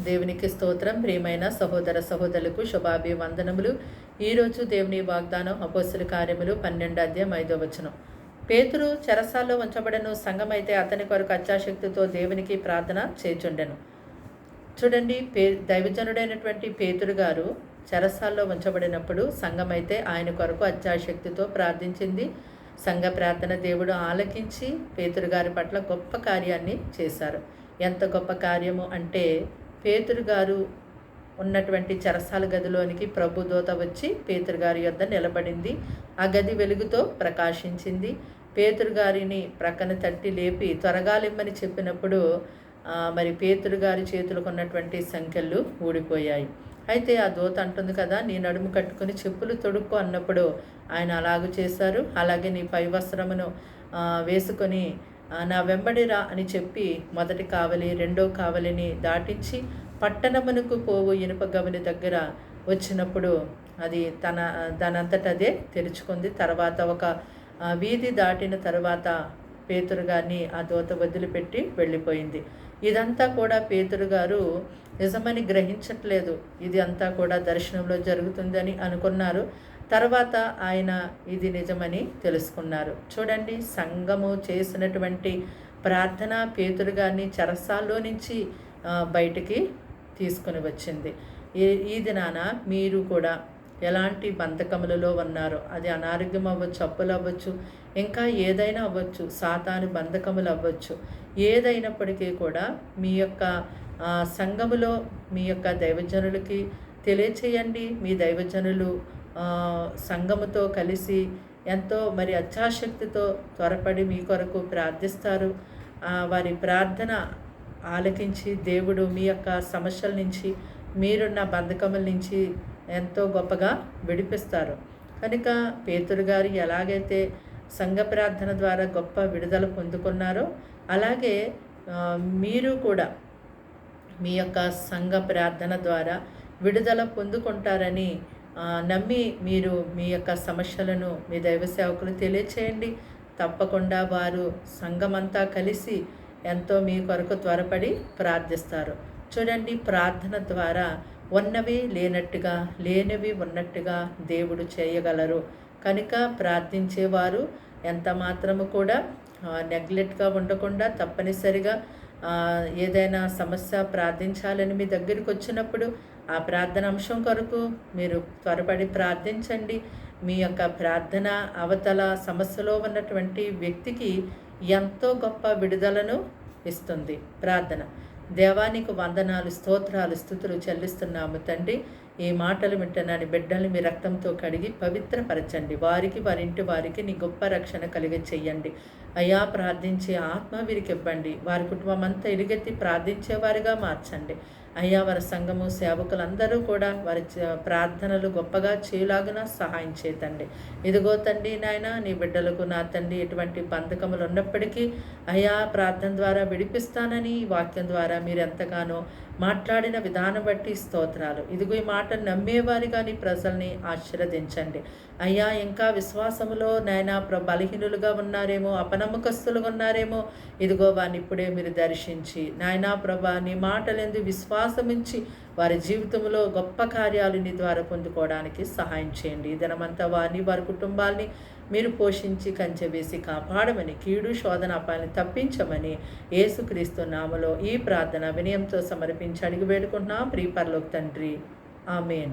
దేవునికి స్తోత్రం. ప్రియమైన సహోదర సహోదరులకు శుభాభివందనములు. ఈరోజు దేవుని వాగ్దానం అపోస్తుల కార్యములు పన్నెండు అధ్యాయం ఐదో వచనం. పేతురు చెరసాల్లో ఉంచబడను. సంఘమైతే అతని కొరకు అత్యాశక్తితో దేవునికి ప్రార్థన చేచుండెను చూడండి పే దైవజనుడైనటువంటి పేతురు గారు చెరసాల్లో ఉంచబడినప్పుడు సంఘమైతే ఆయన కొరకు అత్యాశక్తితో ప్రార్థించింది. సంఘ ప్రార్థన దేవుడు ఆలకించి పేతురు గారి పట్ల గొప్ప కార్యాన్ని చేశారు. ఎంత గొప్ప కార్యము అంటే పేతురు గారు ఉన్నటువంటి చెరసాల గదిలోనికి ప్రభు దూత వచ్చి పేతురు గారి యొద్ద నిలబడింది. ఆ గది వెలుగుతో ప్రకాశించింది. పేతురు గారిని ప్రక్కన తట్టి లేపి త్వరగా లేమ్మని చెప్పినప్పుడు మరి పేతురు గారి చేతులకు ఉన్నటువంటి సంఖ్యలు ఊడిపోయాయి. అయితే ఆ దూత అంటుంది కదా నీ నడుము కట్టుకుని చెప్పులు తొడుక్కో అన్నప్పుడు ఆయన అలాగూ చేశారు. అలాగే నీ పై వస్త్రమును వేసుకొని నా వెంబడిరా అని చెప్పి మొదటి కావలి రెండో కావలిని దాటించి పట్టణమునకు పోవు ఇనుప గవని దగ్గర వచ్చినప్పుడు అది తన దానంతటదే తెరుచుకుంది. తర్వాత ఒక వీధి దాటిన తర్వాత పేతురు గారిని ఆ దోత వదిలిపెట్టి వెళ్ళిపోయింది. ఇదంతా కూడా పేతురు గారు నిజమని గ్రహించట్లేదు. ఇది అంతా కూడా దర్శనంలో జరుగుతుందని అనుకున్నారు. తర్వాత ఆయన ఇది నిజమని తెలుసుకున్నారు. చూడండి సంఘము చేసినటువంటి ప్రార్థన పేతురు గారిని చరసాల్లో నుంచి బయటికి తీసుకుని వచ్చింది. ఈ దినాన మీరు కూడా ఎలాంటి బంధకములలో ఉన్నారో? అది అనారోగ్యం అవ్వచ్చు అప్పులు అవ్వచ్చు ఇంకా ఏదైనా అవ్వచ్చు సాతాను బంధకములు అవ్వచ్చు. ఏదైనప్పటికీ కూడా మీ యొక్క సంఘములో మీ యొక్క దైవజనులకి తెలియచేయండి. మీ దైవజనులు సంఘముతో కలిసి ఎంతో మరి అత్యాశక్తితో త్వరపడి మీ కొరకు ప్రార్థిస్తారు. వారి ప్రార్థన ఆలకించి దేవుడు మీ యొక్క సమస్యల నుంచి మీరున్న బంధకముల నుంచి ఎంతో గొప్పగా విడిపిస్తారు. కనుక పేతురు గారు ఎలాగైతే సంఘ ప్రార్థన ద్వారా గొప్ప విడుదల పొందుకున్నారో అలాగే మీరు కూడా మీ యొక్క సంఘ ప్రార్థన ద్వారా విడుదల పొందుకుంటారని నమ్మి మీరు మీ యొక్క సమస్యలను మీ దైవ సేవకులు తెలియచేయండి. తప్పకుండా వారు సంఘమంతా కలిసి ఎంతో మీ కొరకు త్వరపడి ప్రార్థిస్తారు. చూడండి ప్రార్థన ద్వారా ఉన్నవి లేనట్టుగా లేనివి ఉన్నట్టుగా దేవుడు చేయగలరు. కనుక ప్రార్థించేవారు ఎంత మాత్రము కూడా నెగ్లెక్ట్గా ఉండకుండా తప్పనిసరిగా ఏదైనా సమస్య ప్రార్థించాలని మీ దగ్గరికి వచ్చినప్పుడు ఆ ప్రార్థన అంశం కొరకు మీరు త్వరపడి ప్రార్థించండి. మీ యొక్క ప్రార్థన అవతల సమస్యలో ఉన్నటువంటి వ్యక్తికి ఎంతో గొప్ప విడుదలను ఇస్తుంది ప్రార్థన. దేవానికి వందనాలు స్తోత్రాలు స్థుతులు చెల్లిస్తున్నాము తండ్రి. ఈ మాటలు వింటనని బిడ్డల్ని మీ రక్తంతో కడిగి పవిత్రపరచండి. వారికి వారింటి వారికి నీ గొప్ప రక్షణ కలిగి చెయ్యండి అయ్యా ప్రార్థించే ఆత్మ వీరికి ఇవ్వండి. వారి కుటుంబం అంతా ఎలుగెత్తి ప్రార్థించేవారిగా మార్చండి. అయ్యా వారి సంఘము సేవకులందరూ కూడా వారి ప్రార్థనలు గొప్పగా చేయలాగున సహాయం చేతండి. ఇదిగో తండ్రి నాయన నీ బిడ్డలకు నా తండ్రి ఎటువంటి బంధకములు ఉన్నప్పటికీ అయ్యా ప్రార్థన ద్వారా విడిపిస్తానని ఈ వాక్యం ద్వారా మీరు ఎంతగానో మాట్లాడిన విధానం బట్టి స్తోత్రాలు. ఇదిగో ఈ మాట మాట నమ్మేవారు కానీ ప్రజల్ని ఆశీర్వదించండి. అయ్యా ఇంకా విశ్వాసములో నైనా ప్ర బలహీనులుగా ఉన్నారేమో అపనమ్మకస్తులుగా ఉన్నారేమో ఇదిగో వారిని ఇప్పుడే మీరు దర్శించి నాయనా ప్రభా నీ మాటలందు విశ్వాసముంచి వారి జీవితంలో గొప్ప కార్యాలు నీ ద్వారా పొందుకోవడానికి సహాయం చేయండి. దినమంతా వారిని వారి కుటుంబాల్ని మీరు పోషించి కంచె వేసి కాపాడమని కీడు శోధన అపాయాన్ని తప్పించమని యేసుక్రీస్తు నామలో ఈ ప్రార్థన వినయంతో సమర్పించి అడిగి వేడుకుంటున్నాం. ప్రీపర్లోక్ తండ్రి ஆமேன்